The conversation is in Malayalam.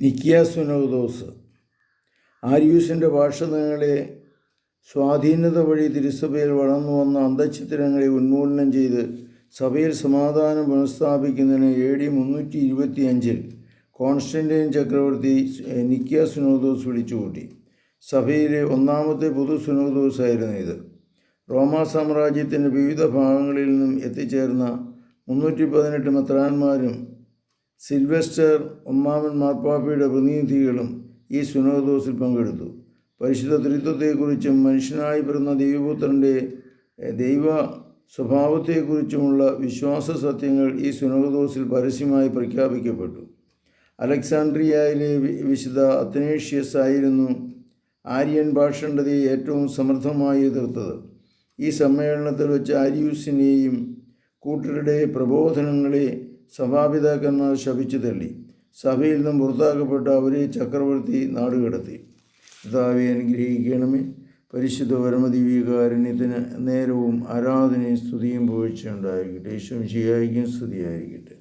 നിക്കിയാസുനോദോസ് ആര്യൂസിന്റെ ഭാഷണങ്ങളെ സ്വാധീനത വഴി തിരുസഭയിൽ വളർന്നു വന്ന അന്തചിത്രങ്ങളെ ഉന്മൂലനം ചെയ്ത് സഭയിൽ സമാധാനം പുനഃസ്ഥാപിക്കുന്നതിന് എ ഡി മുന്നൂറ്റി ഇരുപത്തി അഞ്ചിൽ കോൺസ്റ്റന്റൈൻ ചക്രവർത്തി നിക്കിയ സുനോദോസ് വിളിച്ചുകൂട്ടി. സഭയിലെ ഒന്നാമത്തെ പൊതു സുനോദോസ് ആയിരുന്നു ഇത്. റോമാ സാമ്രാജ്യത്തിന്റെ വിവിധ ഭാഗങ്ങളിൽ നിന്നും എത്തിച്ചേർന്ന മുന്നൂറ്റി പതിനെട്ട് മെത്രാന്മാരും സിൽവസ്റ്റർ ഒമ്മാമൻ മാർപ്പാപ്പയുടെ പ്രതിനിധികളും ഈ സുനോദോസിൽ പങ്കെടുത്തു. പരിശുദ്ധ ത്രിത്വത്തെക്കുറിച്ചും മനുഷ്യനായി പിറന്ന ദൈവപുത്രന്റെ ദൈവ സ്വഭാവത്തെക്കുറിച്ചുമുള്ള വിശ്വാസ സത്യങ്ങൾ ഈ സുനോദോസിൽ പരസ്യമായി പ്രഖ്യാപിക്കപ്പെട്ടു. അലക്സാണ്ട്രിയയിലെ വിശുദ്ധ അത്തനേഷ്യസ് ആയിരുന്നു ആര്യൻ ഭാഷണ്ഡതയെ ഏറ്റവും സമർത്ഥമായി എതിർത്തത്. ഈ സമ്മേളനത്തിൽ വെച്ച് ആര്യൂസിനെയും കൂട്ടരുടെ പ്രബോധനങ്ങളെ സഭാപിതാക്കന്മാർ ശപിച്ചു തള്ളി. സഭയിൽ നിന്നും പുറത്താക്കപ്പെട്ട അവരെ ചക്രവർത്തി നാടുകടത്തി. പിതാവെ അനുഗ്രഹിക്കണമേ. പരിശുദ്ധ പരമദിവ്യകാരുണ്യത്തിന് നേരവും ആരാധനയും സ്തുതിയും പോഴ്ചയുണ്ടായിരിക്കട്ടെ. യേശുവും ശിയായിക്കും സ്തുതിയായിരിക്കട്ടെ.